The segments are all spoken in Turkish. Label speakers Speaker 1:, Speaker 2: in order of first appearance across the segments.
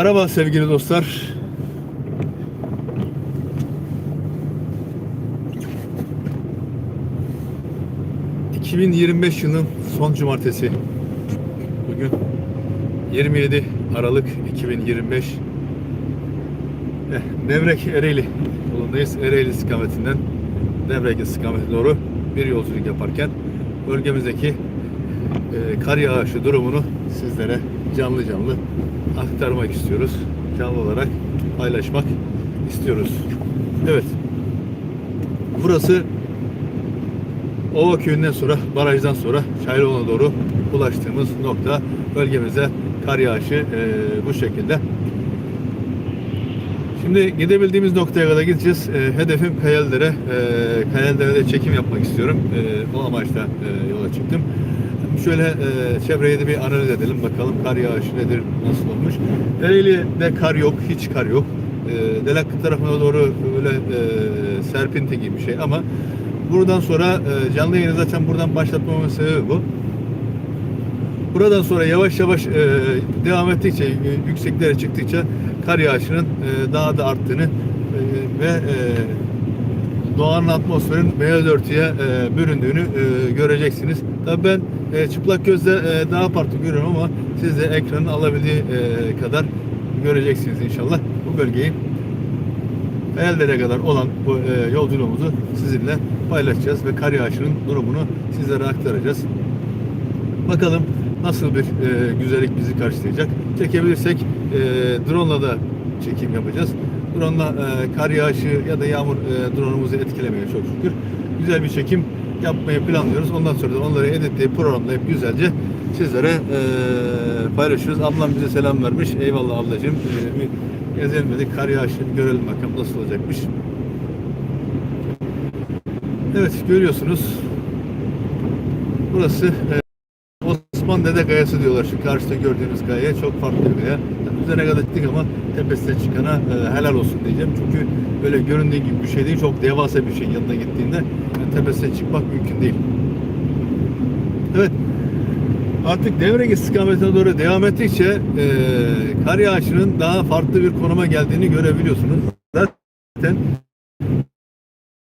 Speaker 1: Merhaba sevgili dostlar. ...2025 yılının son cumartesi. Bugün 27 Aralık 2025. Eh, Nevrek Ereğli yolundayız. Ereğli istikametinden Nevrek istikametine doğru bir yolculuk yaparken... ...bölgemizdeki e, kar yağışı durumunu sizlere canlı canlı aktarmak istiyoruz. Canlı olarak paylaşmak istiyoruz. Evet. Burası Ova köyünden sonra, barajdan sonra Çaylıoğlu'na doğru ulaştığımız nokta. Bölgemize kar yağışı e, bu şekilde. Şimdi gidebildiğimiz noktaya kadar gideceğiz. E, hedefim Kayaldere. E, Kayaldere'de çekim yapmak istiyorum. E, o amaçla e, yola çıktım. Şöyle e, çevreyi de bir analiz edelim bakalım kar yağışı nedir, nasıl olmuş. Ereğli'de kar yok, hiç kar yok. E, Delaklı tarafına doğru böyle e, serpinti gibi bir şey ama buradan sonra e, canlı yayını zaten buradan başlatmamın sebebi bu. Buradan sonra yavaş yavaş e, devam ettikçe, yükseklere çıktıkça kar yağışının e, daha da arttığını e, ve e, doğanın atmosferin beyaz örtüye e, büründüğünü e, göreceksiniz. Tabii ben e, çıplak gözle e, daha farklı görüyorum ama siz de ekranın alabildiği e, kadar göreceksiniz inşallah bu bölgeyi. Hayallere kadar olan bu yolculuğumuzu sizinle paylaşacağız ve kar yağışının durumunu sizlere aktaracağız. Bakalım nasıl bir güzellik bizi karşılayacak. Çekebilirsek e, drone'la da çekim yapacağız. Drone'la e, kar yağışı ya da yağmur e, drone'umuzu etkilemeye çok şükür. Güzel bir çekim yapmayı planlıyoruz. Ondan sonra da onları editleyip programlayıp güzelce sizlere e, paylaşıyoruz. Ablam bize selam vermiş. Eyvallah ablacığım. E, gezelim dedik. Kar yağışını görelim bakalım nasıl olacakmış. Evet görüyorsunuz. Burası e, Osman Dede Kayası diyorlar şu karşıda gördüğünüz kayaya çok farklı bir kaya. Üzerine kadar gittik ama tepesine çıkana e, helal olsun diyeceğim. Çünkü böyle göründüğü gibi bir şey değil. Çok devasa bir şey yanına gittiğinde yani tepesine çıkmak mümkün değil. Evet. Artık Devrek istikametine doğru devam ettikçe e, kar yağışının daha farklı bir konuma geldiğini görebiliyorsunuz. Zaten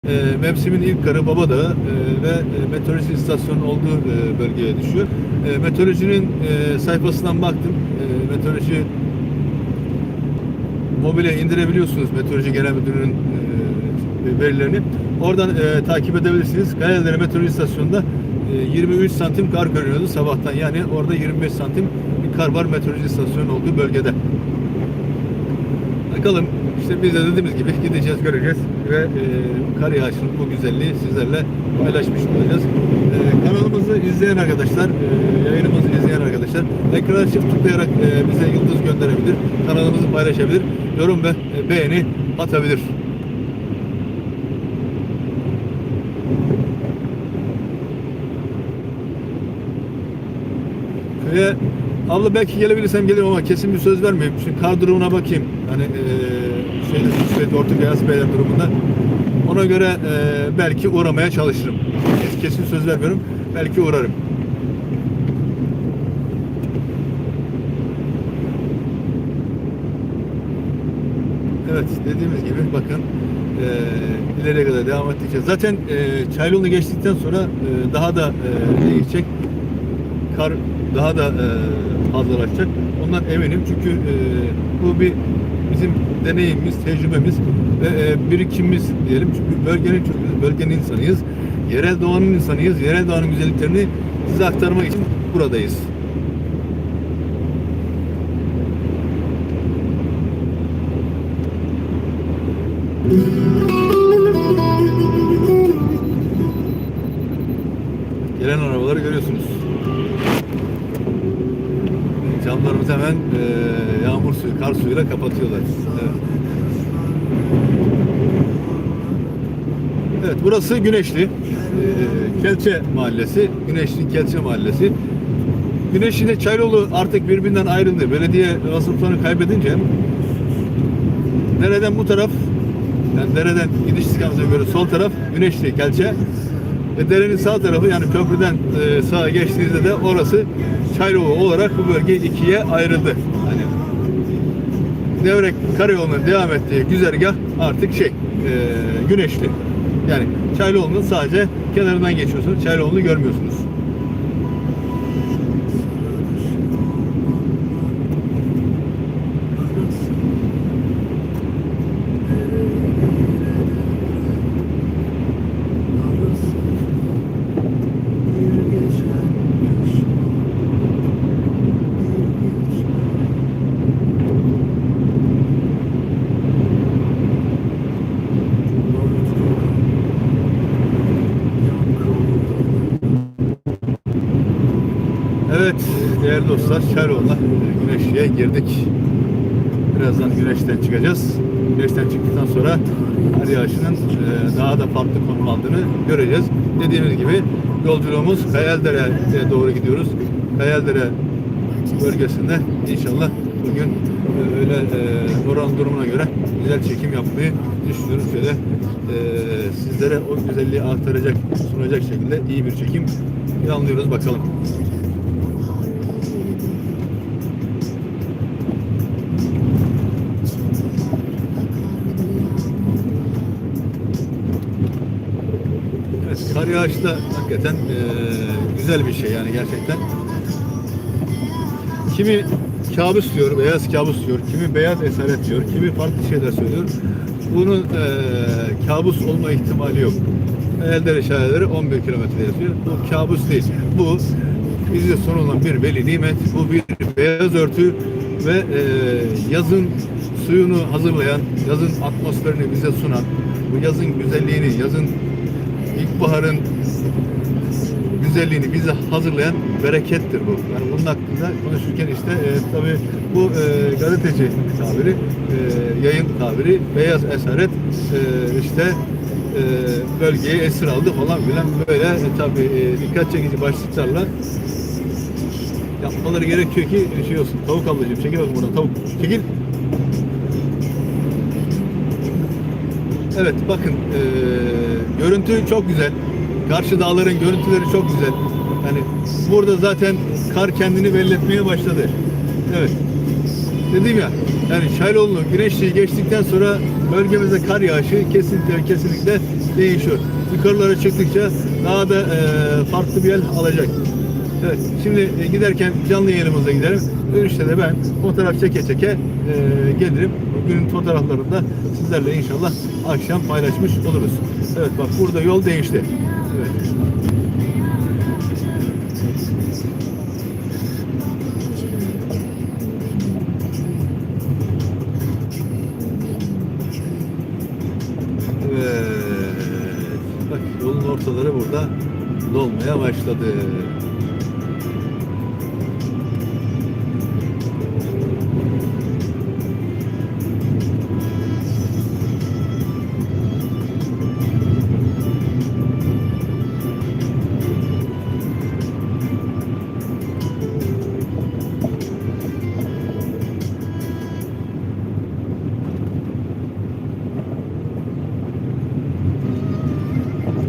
Speaker 1: e, mevsimin ilk karı Babadağ e, ve e, meteoroloji istasyonu olduğu e, bölgeye düşüyor. E, meteorolojinin e, sayfasından baktım. E, meteoroloji mobile indirebiliyorsunuz Meteoroloji Genel Müdürlüğü'nün e, verilerini. Oradan e, takip edebilirsiniz. Kayalıdere Meteoroloji İstasyonu'nda e, 23 santim kar görünüyordu sabahtan. Yani orada 25 santim bir kar var meteoroloji istasyonu olduğu bölgede. Bakalım işte biz de dediğimiz gibi gideceğiz göreceğiz ve e, kar yağışının bu güzelliği sizlerle paylaşmış olacağız. E, kanalımızı izleyen arkadaşlar, e, yayınımızı izleyen arkadaşlar ekrana çift tıklayarak e, bize yıldız gönderebilir, kanalımızı paylaşabilir, yorum ve e, beğeni atabilir. Köye abla belki gelebilirsem gelirim ama kesin bir söz vermeyeyim. Şimdi kar durumuna bakayım. Hani eee şeyde Süsvet Orta Beyaz Beyler durumunda. Ona göre eee, belki uğramaya çalışırım. Kesin söz vermiyorum. Belki uğrarım. Evet dediğimiz gibi bakın eee ileriye kadar devam ettikçe zaten eee Çaylıoğlu geçtikten sonra eee, daha da eee değişecek kar daha da e, fazlalaşacak. Ondan eminim çünkü e, bu bir bizim deneyimimiz, tecrübemiz ve e, birikimimiz diyelim. Çünkü bölgenin çocuğuyuz, bölgenin insanıyız. Yerel doğanın insanıyız. Yerel doğanın güzelliklerini size aktarmak için buradayız. Gelen arabaları görüyorsunuz. Camlarımızı hemen e, suyu, kar suyuyla kapatıyorlar. Evet. Evet, burası Güneşli. E, Kelçe Mahallesi. Güneşli Kelçe Mahallesi. Güneşli ile Çaylıoğlu artık birbirinden ayrıldı. Belediye vasıflarını kaybedince nereden bu taraf yani dereden gidiş istikametine göre sol taraf Güneşli Kelçe ve derenin sağ tarafı yani köprüden e, sağa geçtiğinizde de orası Çaylıoğlu olarak bu bölge ikiye ayrıldı. Devrek Karayolu'nun devam ettiği güzergah artık şey e, güneşli. Yani Çaylıoğlu'nun sadece kenarından geçiyorsunuz. Çaylıoğlu'nu görmüyorsunuz. Evet değerli dostlar Çaylıoğlu'na güneşliğe girdik. Birazdan güneşten çıkacağız. Güneşten çıktıktan sonra kar yağışının e, daha da farklı konum aldığını göreceğiz. Dediğimiz gibi yolculuğumuz Kayaldere'ye doğru gidiyoruz. Kayaldere bölgesinde inşallah bugün e, öyle e, oran durumuna göre güzel çekim yapmayı düşünüyoruz. Şöyle e, sizlere o güzelliği aktaracak, sunacak şekilde iyi bir çekim planlıyoruz bakalım. Da hakikaten e, güzel bir şey yani gerçekten. Kimi kabus diyor, beyaz kabus diyor, kimi beyaz esaret diyor, kimi farklı şeyler söylüyor. Bunun e, kabus olma ihtimali yok. Eldere şaheleri 11 kilometre yazıyor. Bu kabus değil. Bu bize sunulan bir veli nimet. Bu bir beyaz örtü ve e, yazın suyunu hazırlayan, yazın atmosferini bize sunan, bu yazın güzelliğini, yazın ilkbaharın güzelliğini bize hazırlayan berekettir bu. Yani bunun hakkında konuşurken işte e, tabii bu e, gazeteci tabiri, e, yayın tabiri, beyaz esaret e, işte e, bölgeyi esir aldı falan filan böyle e, tabii e, dikkat çekici başlıklarla yapmaları gerekiyor ki şey olsun. Tavuk ablacığım çekil bakayım buradan tavuk. Çekil. Evet bakın e, görüntü çok güzel. Karşı dağların görüntüleri çok güzel. Yani burada zaten kar kendini belli etmeye başladı. Evet. Dedim ya yani Çaylıoğlu Güneşli'yi geçtikten sonra bölgemizde kar yağışı kesinlikle kesinlikle değişiyor. Yukarılara çıktıkça daha da e, farklı bir yer alacak. Evet, şimdi e, giderken canlı yayınımıza gidelim. Dönüşte de ben fotoğraf çeke çeke e, gelirim. Bugünün fotoğraflarını da sizlerle inşallah akşam paylaşmış oluruz. Evet bak burada yol değişti.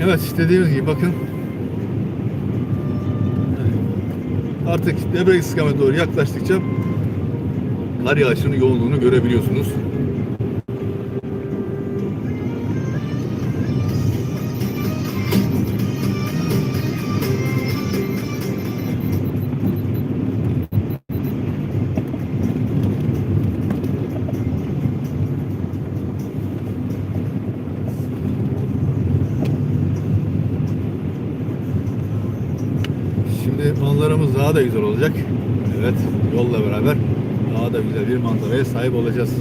Speaker 1: Evet dediğimiz gibi bakın artık Debrek istikametine doğru yaklaştıkça kar yağışının yoğunluğunu görebiliyorsunuz. Daha da güzel olacak. Evet, yolla beraber daha da güzel bir manzaraya sahip olacağız.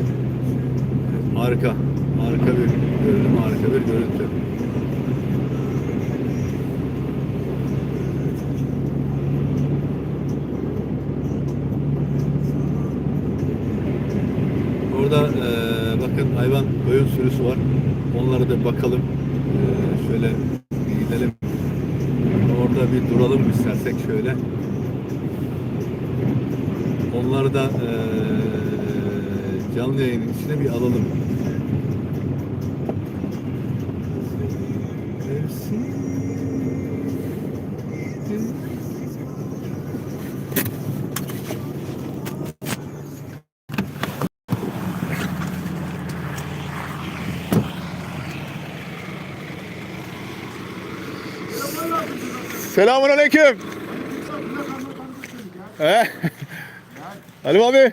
Speaker 1: Harika, harika bir görünüm, harika bir görüntü. Orada eee, bakın hayvan koyun sürüsü var. Onlara da bakalım. Hepsini bir alalım. Selamun aleyküm. He? Eh. Ali abi.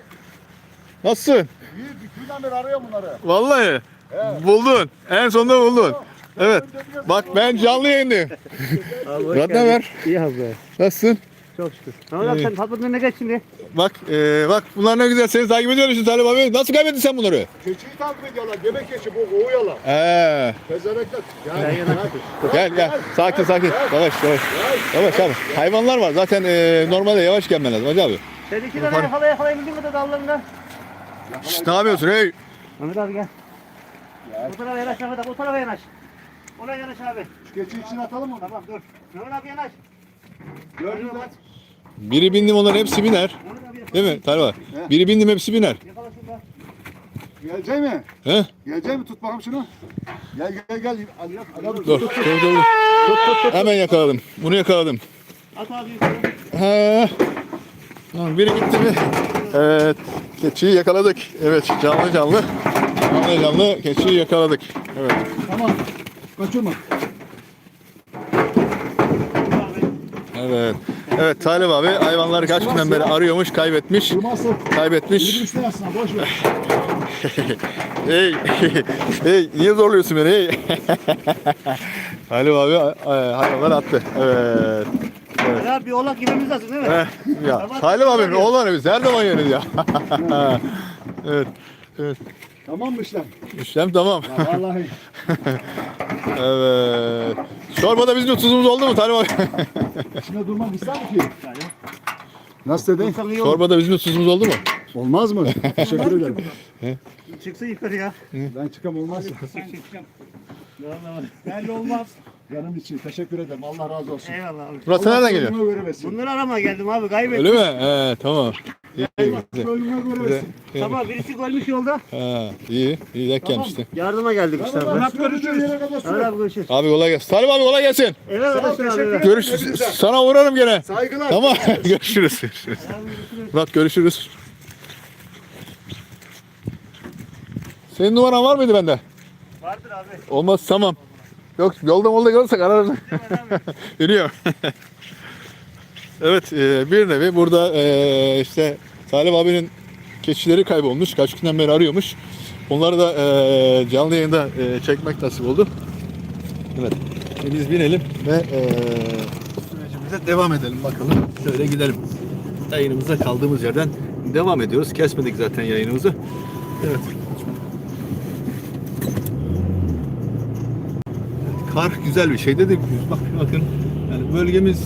Speaker 1: Nasılsın?
Speaker 2: İyi, bir günden beri arıyorum bunları.
Speaker 1: Vallahi. Buldun. En sonunda buldun. Evet. Bak ben canlı yayındayım. Murat ne haber?
Speaker 3: İyi abi.
Speaker 1: Nasılsın?
Speaker 3: Çok şükür. Mehmet abi sen patronun önüne geç şimdi.
Speaker 1: Bak e, bak bunlar ne güzel seni takip ediyor işte Talip abi. Nasıl kaybettin sen bunları?
Speaker 2: Keçiyi takip ediyorlar. Göbek keçi bu kovuyorlar.
Speaker 3: Yan
Speaker 2: Yani,
Speaker 3: yana.
Speaker 1: Gel gel. Sakin sakin. Yavaş yavaş. Yavaş abi. Hayvanlar var. Zaten e, normalde yavaş gelmen lazım hacı abi.
Speaker 3: Sen iki tane yakala yakalayabildin mi de dallarından?
Speaker 1: Şşt, ne yapıyorsun hey?
Speaker 3: Mehmet abi gel. Bu tarafa yanaş Mehmet abi. Bu tarafa yanaş. Ona yanaş abi.
Speaker 2: Şu keçiyi içine atalım mı?
Speaker 3: Tamam dur. Mehmet abi yanaş.
Speaker 2: Gördün mü?
Speaker 1: Biri bindim onların hepsi biner. Değil mi Talip abi? Biri bindim hepsi biner.
Speaker 3: Yakala.
Speaker 2: Gelecek mi?
Speaker 1: He?
Speaker 2: Gelecek mi? Tut bakalım şunu. Gel gel gel. Ali abi
Speaker 1: Dur. Dur dur dur. Hemen yakaladım. Bunu yakaladım.
Speaker 3: At abi.
Speaker 1: Ha. Lan Biri gitti mi? Evet. Keçiyi yakaladık. Evet canlı canlı. Canlı canlı keçiyi yakaladık. Evet.
Speaker 2: Tamam. Kaçırma.
Speaker 1: Evet. Evet Talip abi hayvanları kaç günden beri arıyormuş, kaybetmiş. Kaybetmiş. Hey, hey, niye zorluyorsun beni? Hey. Talip abi e, hayvanları attı. Evet.
Speaker 3: Mehmet abi bir oğlak yememiz lazım değil mi?
Speaker 1: Eh, ya Talip abi oğlan biz her zaman yeriz ya. evet. Evet.
Speaker 2: Tamam mı işlem?
Speaker 1: İşlem tamam.
Speaker 2: Ya vallahi.
Speaker 1: Evet. Çorbada bizim de tuzumuz oldu mu Talip abi?
Speaker 2: İçine durmak ister mi ki? Nasıl dedin?
Speaker 1: Çorbada bizim de tuzumuz oldu mu?
Speaker 2: Olmaz mı? Teşekkür ederim.
Speaker 3: Çıksın yukarı ya.
Speaker 2: Ben çıkam olmaz.
Speaker 3: Belli olmaz.
Speaker 2: Canım için teşekkür ederim. Allah razı olsun.
Speaker 3: Eyvallah abi.
Speaker 1: Murat sen nereden
Speaker 2: versin.
Speaker 3: Bunları arama geldim abi kaybettim.
Speaker 1: Öyle mi? He tamam. İyi, güzel.
Speaker 3: Birisi ölmüş yolda.
Speaker 1: Ha, iyi, iyi denk gelmişti.
Speaker 3: Yardıma geldik işte abi.
Speaker 2: Tamam, görüşürüz. Yere kadar
Speaker 3: abi görüşürüz.
Speaker 1: Abi kolay gelsin. Talip abi kolay gelsin.
Speaker 3: Evet arkadaşlar
Speaker 2: teşekkür
Speaker 3: abi.
Speaker 2: ederim.
Speaker 1: Görüşürüz. Sana uğrarım gene.
Speaker 2: Saygılar.
Speaker 1: Tamam. görüşürüz. görüşürüz. Murat görüşürüz. Senin numaran var mıydı bende?
Speaker 3: Vardır abi.
Speaker 1: Olmaz tamam. Yok yolda molda görürsek ararız. Yürüyor. evet e, bir nevi burada e, işte Talip abinin keçileri kaybolmuş. Kaç günden beri arıyormuş. Onları da e, canlı yayında e, çekmek nasip oldu. Evet. E, biz binelim ve e, sürecimize devam edelim bakalım. Şöyle gidelim. Yayınımıza kaldığımız yerden devam ediyoruz. Kesmedik zaten yayınımızı. Evet. Kar güzel bir şey dedik. Bak bakın yani bölgemiz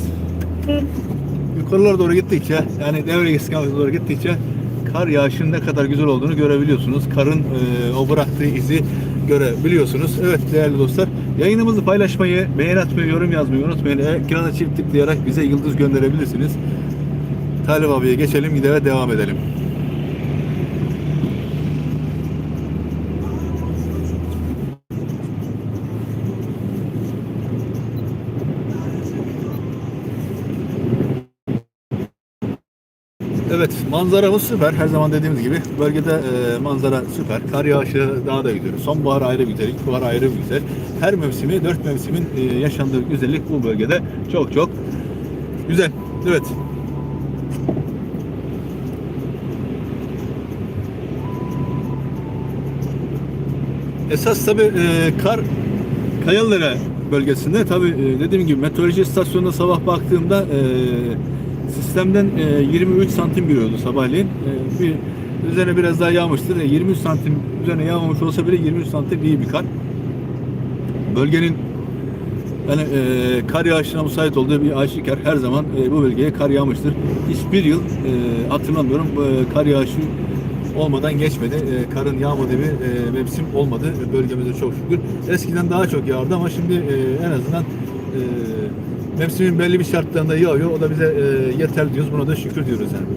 Speaker 1: yukarılara doğru gittikçe yani devre istikamete doğru gittikçe kar yağışının ne kadar güzel olduğunu görebiliyorsunuz. Karın e, o bıraktığı izi görebiliyorsunuz. Evet değerli dostlar yayınımızı paylaşmayı, beğen atmayı, yorum yazmayı unutmayın. Ekrana çift tıklayarak bize yıldız gönderebilirsiniz. Talip abiye geçelim gideve devam edelim. Evet manzaramız süper. Her zaman dediğimiz gibi bölgede e, manzara süper. Kar yağışı daha da güzel. Sonbahar ayrı güzel, ilkbahar ayrı güzel. Her mevsimi, dört mevsimin e, yaşandığı güzellik bu bölgede çok çok güzel. Evet. Esas tabi e, kar Kayalıdere bölgesinde tabi e, dediğim gibi meteoroloji istasyonuna sabah baktığımda e, sistemden e, 23 santim giriyordu sabahleyin. E, bir üzerine biraz daha yağmıştır. E, 23 santim üzerine yağmamış olsa bile 23 santim iyi bir kar. Bölgenin yani e, kar yağışına müsait olduğu bir aşikar her zaman e, bu bölgeye kar yağmıştır. Hiçbir yıl e, hatırlamıyorum e, kar yağışı olmadan geçmedi. E, karın yağmadığı bir e, mevsim olmadı e, bölgemizde çok şükür. Eskiden daha çok yağardı ama şimdi e, en azından e, mevsimin belli bir şartlarında yağıyor. O da bize e, yeter diyoruz. Buna da şükür diyoruz yani.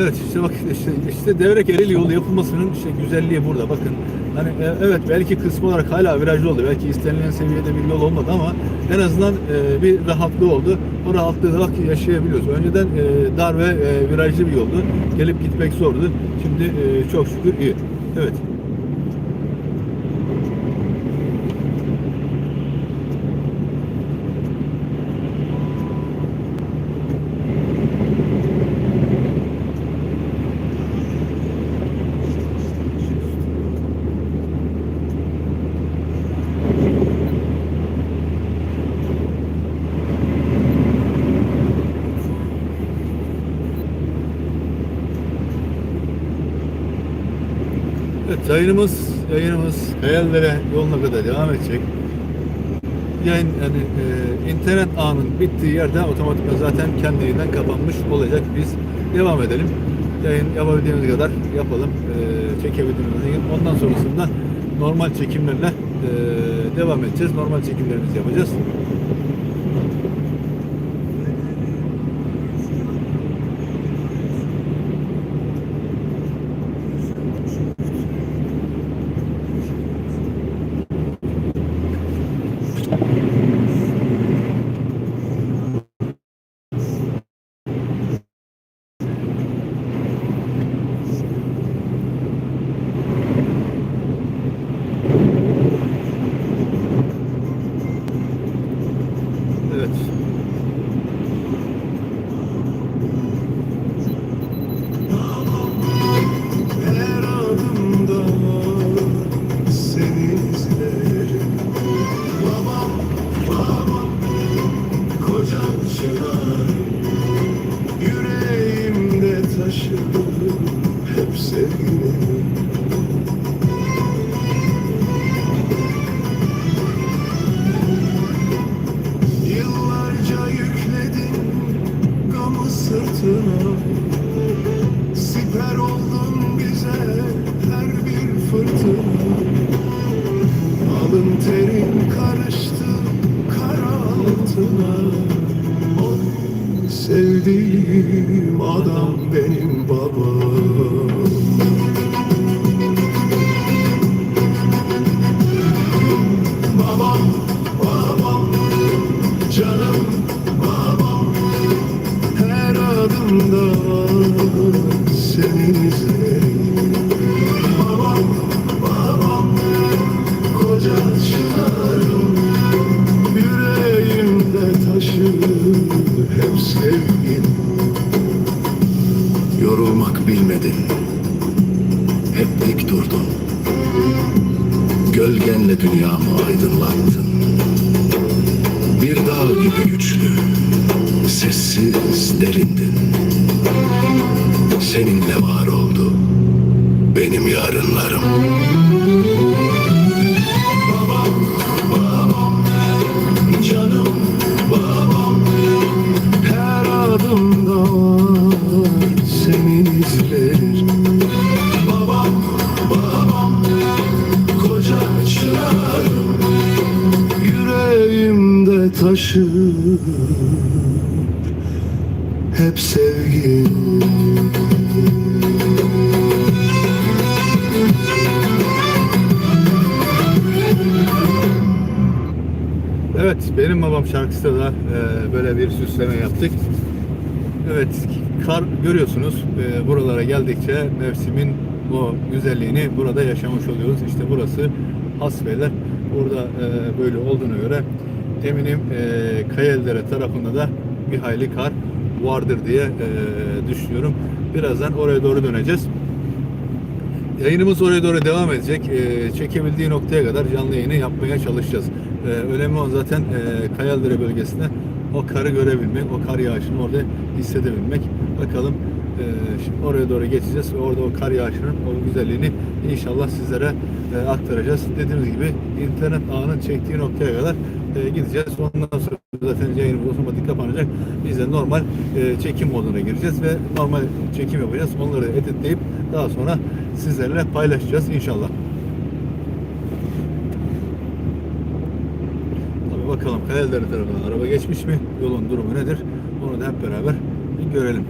Speaker 1: Evet işte bak işte, işte Devrek Ereğli yolu yapılmasının işte güzelliği burada bakın. Hani e, evet belki kısmı olarak hala virajlı oldu. Belki istenilen seviyede bir yol olmadı ama en azından e, bir rahatlığı oldu. O rahatlığı da bak yaşayabiliyoruz. Önceden e, dar ve e, virajlı bir yoldu. Gelip gitmek zordu. Şimdi e, çok şükür iyi. Evet. Yayınımız, yayınımız Kayaldere yoluna kadar devam edecek. Yayın yani e, internet ağının bittiği yerde otomatikman zaten kendiliğinden kapanmış olacak. Biz devam edelim. Yayın yapabildiğimiz kadar yapalım. E, çekebildiğimiz kadar. Ondan sonrasında normal çekimlerle e, devam edeceğiz. Normal çekimlerimizi yapacağız.
Speaker 4: Sevdiğim adam benim babam yarınlarım Babam, babam, canım Her adımda var senin izlerim
Speaker 1: benim babam şarkısı da e, böyle bir süsleme yaptık. Evet, kar görüyorsunuz. E, buralara geldikçe mevsimin o güzelliğini burada yaşamış oluyoruz. İşte burası Hasbeyler. Burada e, böyle olduğuna göre eminim e, Kayeldere tarafında da bir hayli kar vardır diye e, düşünüyorum. Birazdan oraya doğru döneceğiz. Yayınımız oraya doğru devam edecek. Ee, çekebildiği noktaya kadar canlı yayını yapmaya çalışacağız. Ee, önemli olan zaten e, Kayaldere bölgesinde o karı görebilmek, o kar yağışını orada hissedebilmek. Bakalım e, şimdi oraya doğru geçeceğiz ve orada o kar yağışının o güzelliğini inşallah sizlere e, aktaracağız. Dediğimiz gibi internet ağının çektiği noktaya kadar e, gideceğiz. Ondan sonra zaten yayınımız otomatik kapanacak. Biz de normal e, çekim moduna gireceğiz ve normal çekim yapacağız. Onları editleyip daha sonra sizlerle paylaşacağız inşallah. Tabii bakalım Kayalıdere tarafından araba geçmiş mi? Yolun durumu nedir? Onu da hep beraber görelim.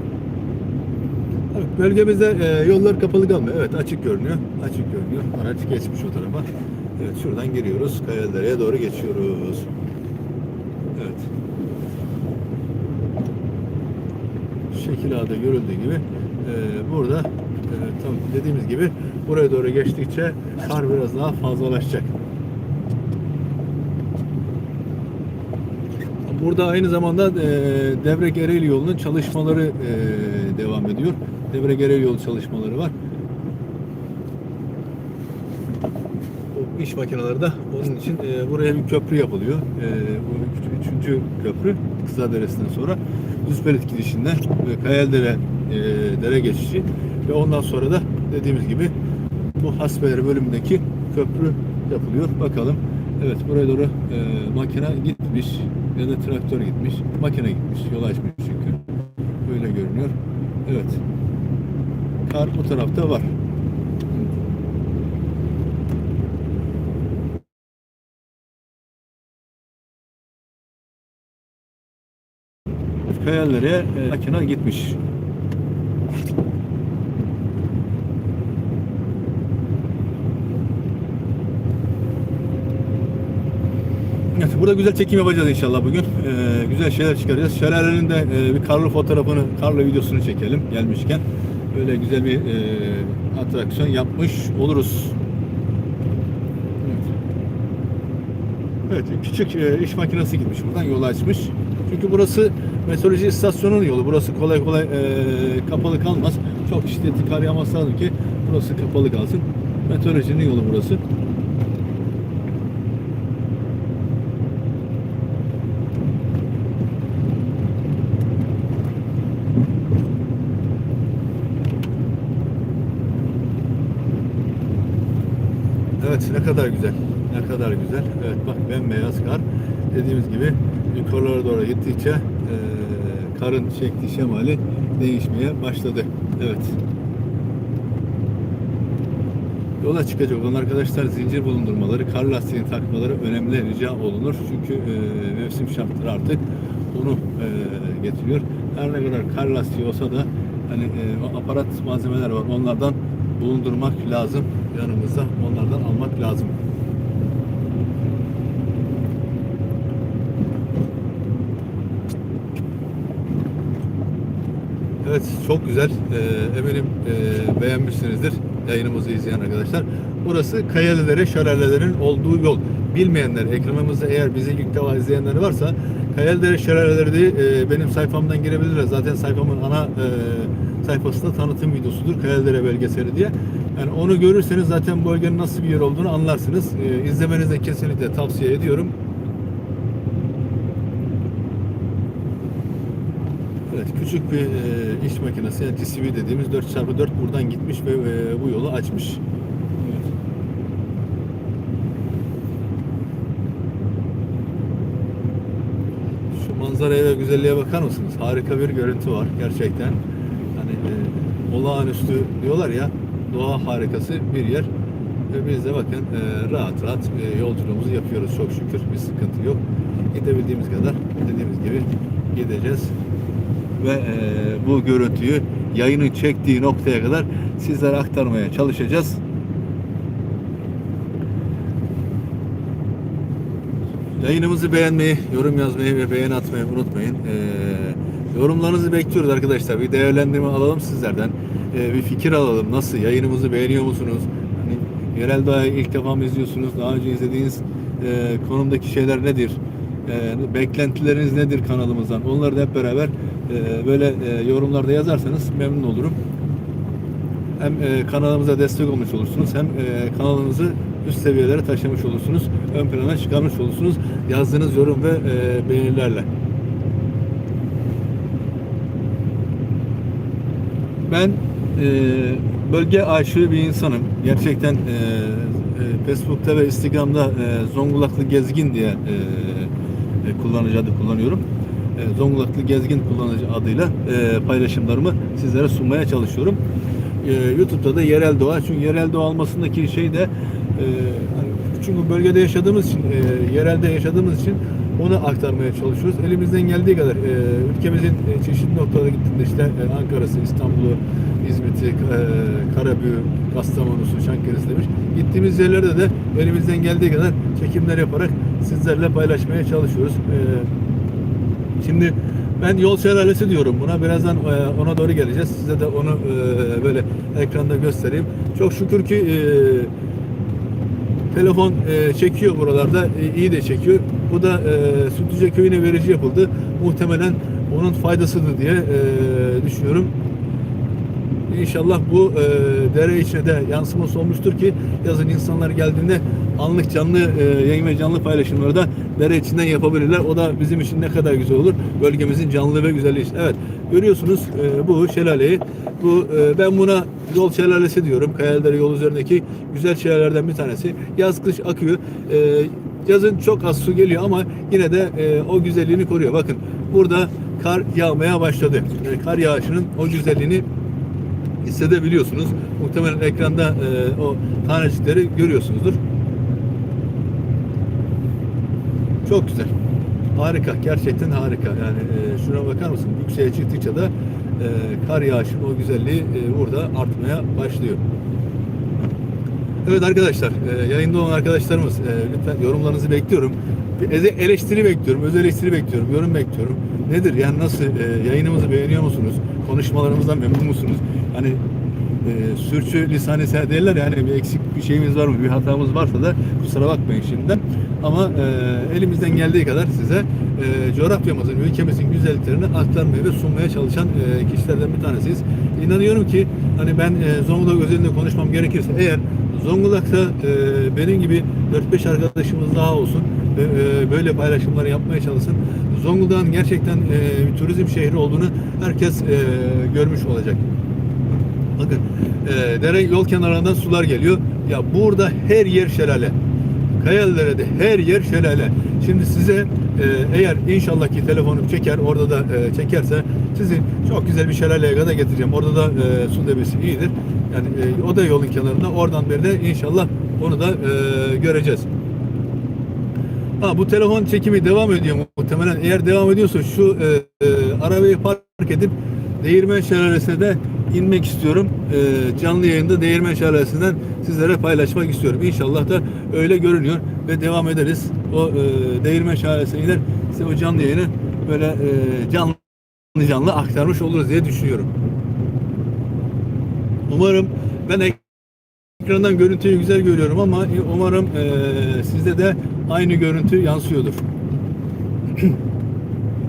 Speaker 1: Tabii bölgemizde e, yollar kapalı kalmıyor. Evet açık görünüyor. Açık görünüyor. Araç geçmiş o tarafa. Evet şuradan giriyoruz. Kayalıdere'ye doğru geçiyoruz. Evet. Şekil A'da görüldüğü gibi e, burada e, tam dediğimiz gibi buraya doğru geçtikçe kar biraz daha fazlalaşacak. Burada aynı zamanda e, Devrek Ereğli yolunun çalışmaları e, devam ediyor. Devrek Ereğli yolu çalışmaları var. O iş makineleri de onun için e, buraya bir köprü yapılıyor. E, bu üç- üçüncü köprü Kızılderesi'nden sonra Düzpelit girişinde ve Kayaldere e, dere geçişi ve ondan sonra da dediğimiz gibi bu Hasbeleri bölümündeki köprü yapılıyor. Bakalım. Evet buraya doğru e, makine gitmiş ya da traktör gitmiş. Makine gitmiş. Yol açmış çünkü. Böyle görünüyor. Evet. Kar bu tarafta var. Kayalere e, makine gitmiş. Burada güzel çekim yapacağız inşallah bugün. Ee, güzel şeyler çıkaracağız. Şelalenin de e, bir karlı fotoğrafını, karlı videosunu çekelim gelmişken. Böyle güzel bir e, atraksiyon yapmış oluruz. Evet. Evet, küçük e, iş makinesi gitmiş buradan yolu açmış. Çünkü burası meteoroloji istasyonunun yolu. Burası kolay kolay e, kapalı kalmaz. Çok şiddetli kar yağması lazım ki burası kapalı kalsın. Meteorolojinin yolu burası. Evet ne kadar güzel. Ne kadar güzel. Evet bak bembeyaz kar. Dediğimiz gibi yukarılara doğru gittikçe e, karın şekli şemali değişmeye başladı. Evet. Yola çıkacak olan arkadaşlar zincir bulundurmaları, kar lastiğini takmaları önemli rica olunur. Çünkü e, mevsim şartları artık onu e, getiriyor. Her ne kadar kar lastiği olsa da hani e, aparat malzemeler var. Onlardan bulundurmak lazım yanımızda. Onlardan almak lazım. Evet çok güzel. Ee, eminim e, beğenmişsinizdir yayınımızı izleyen arkadaşlar. Burası Kayalilere Şelalelerin olduğu yol. Bilmeyenler, ekranımızda eğer bizi ilk defa izleyenler varsa Kayalilere Şelaleleri diye e, benim sayfamdan girebilirler. Zaten sayfamın ana e, sayfasında tanıtım videosudur. Kayalilere belgeseli diye. Yani onu görürseniz zaten bölgenin nasıl bir yer olduğunu anlarsınız. E, izlemenizi de kesinlikle tavsiye ediyorum. Evet, küçük bir e, iş makinesi, yani TCV dediğimiz 4x4 buradan gitmiş ve e, bu yolu açmış. Evet. Şu manzaraya ve güzelliğe bakar mısınız? Harika bir görüntü var gerçekten. Olağanüstü diyorlar ya, doğa harikası bir yer. Ve biz de bakın e, rahat rahat e, yolculuğumuzu yapıyoruz çok şükür. Bir sıkıntı yok. Gidebildiğimiz kadar dediğimiz gibi gideceğiz ve e, bu görüntüyü yayının çektiği noktaya kadar sizlere aktarmaya çalışacağız. Yayınımızı beğenmeyi, yorum yazmayı ve beğeni atmayı unutmayın. Ee, yorumlarınızı bekliyoruz arkadaşlar. Bir değerlendirme alalım sizlerden. Ee, bir fikir alalım. Nasıl? Yayınımızı beğeniyor musunuz? Hani yerel doğayı ilk defa mı izliyorsunuz? Daha önce izlediğiniz e, konumdaki şeyler nedir? E, beklentileriniz nedir kanalımızdan? Onları da hep beraber e, böyle e, yorumlarda yazarsanız memnun olurum. Hem e, kanalımıza destek olmuş olursunuz hem e, kanalımızı üst seviyelere taşımış olursunuz. Ön plana çıkarmış olursunuz. Yazdığınız yorum ve e, beğenilerle. Ben e, bölge aşığı bir insanım. Gerçekten e, e, Facebook'ta ve Instagram'da e, Zonguldaklı Gezgin diye kullanıcı adı kullanıyorum. Zonguldaklı Gezgin kullanıcı adıyla paylaşımlarımı sizlere sunmaya çalışıyorum. YouTube'da da yerel doğa. Çünkü yerel doğa olmasındaki şey de hani çünkü bölgede yaşadığımız için, yerelde yaşadığımız için onu aktarmaya çalışıyoruz. Elimizden geldiği kadar e, ülkemizin e, çeşitli noktalara gittiğinde işte e, Ankara'sı, İstanbul'u, İzmit'i, e, Karabük'ü, Kastamonu'su, Çankırı'sı demiş. Gittiğimiz yerlerde de elimizden geldiği kadar çekimler yaparak sizlerle paylaşmaya çalışıyoruz. E, Şimdi ben yol şelalesi diyorum buna. Birazdan e, ona doğru geleceğiz. Size de onu e, böyle ekranda göstereyim. Çok şükür ki telefon çekiyor buralarda. İyi de çekiyor. Bu da e, Sütlüce köyüne verici yapıldı. Muhtemelen onun faydasıdır diye düşünüyorum. İnşallah bu e, dere içine de yansıması olmuştur ki yazın insanlar geldiğinde anlık canlı e, yayın ve canlı paylaşımları da dere içinden yapabilirler. O da bizim için ne kadar güzel olur. Bölgemizin canlı ve güzelliği için. Evet görüyorsunuz e, bu şelaleyi. Bu e, ben buna yol şelalesi diyorum. Kayalıdere yol üzerindeki güzel şelalelerden bir tanesi. Yaz kış akıyor. E, yazın çok az su geliyor ama yine de e, o güzelliğini koruyor. Bakın burada kar yağmaya başladı. E, kar yağışının o güzelliğini hissedebiliyorsunuz. Muhtemelen ekranda e, o tanecikleri görüyorsunuzdur. Çok güzel. Harika. Gerçekten harika. Yani e, şuna bakar mısın? Yükseğe çıktıkça da e, kar yağışının o güzelliği e, burada artmaya başlıyor. Evet arkadaşlar, e, yayında olan arkadaşlarımız e, lütfen yorumlarınızı bekliyorum. Eleştiri bekliyorum, öz eleştiri bekliyorum, yorum bekliyorum. Nedir? Yani nasıl e, yayınımızı beğeniyor musunuz? Konuşmalarımızdan memnun musunuz? Hani e, sürçü lisanı sen derler yani bir eksik bir şeyimiz var mı, bir hatamız varsa da kusura bakmayın şimdiden. Ama e, elimizden geldiği kadar size e, coğrafyamızın, ülkemizin güzelliklerini aktarmaya ve sunmaya çalışan e, kişilerden bir tanesiyiz. İnanıyorum ki hani ben e, Zonguldak özelinde konuşmam gerekirse eğer Zonguldak'ta e, benim gibi 4-5 arkadaşımız daha olsun ve e, böyle paylaşımları yapmaya çalışsın. Zonguldak'ın gerçekten e, bir turizm şehri olduğunu herkes e, görmüş olacak. Bakın e, dere yol kenarlarından sular geliyor. Ya burada her yer şelale. Kayalıdere'de her yer şelale. Şimdi size e, eğer inşallah ki telefonum çeker orada da e, çekerse sizi çok güzel bir şelaleye kadar getireceğim. Orada da e, su debisi iyidir. Yani e, o da yolun kenarında. Oradan beri de inşallah onu da e, göreceğiz. Ha bu telefon çekimi devam ediyor muhtemelen. Eğer devam ediyorsa şu e, e, arabayı park edip Değirmen Şelalesi'ne de inmek istiyorum. E, canlı yayında Değirmen Şelalesi'nden sizlere paylaşmak istiyorum. İnşallah da öyle görünüyor ve devam ederiz. O e, Değirmen Şelalesi'ne iner. Size o canlı yayını böyle e, canlı canlı aktarmış oluruz diye düşünüyorum. Umarım ben ekrandan görüntüyü güzel görüyorum ama umarım e, sizde de aynı görüntü yansıyordur.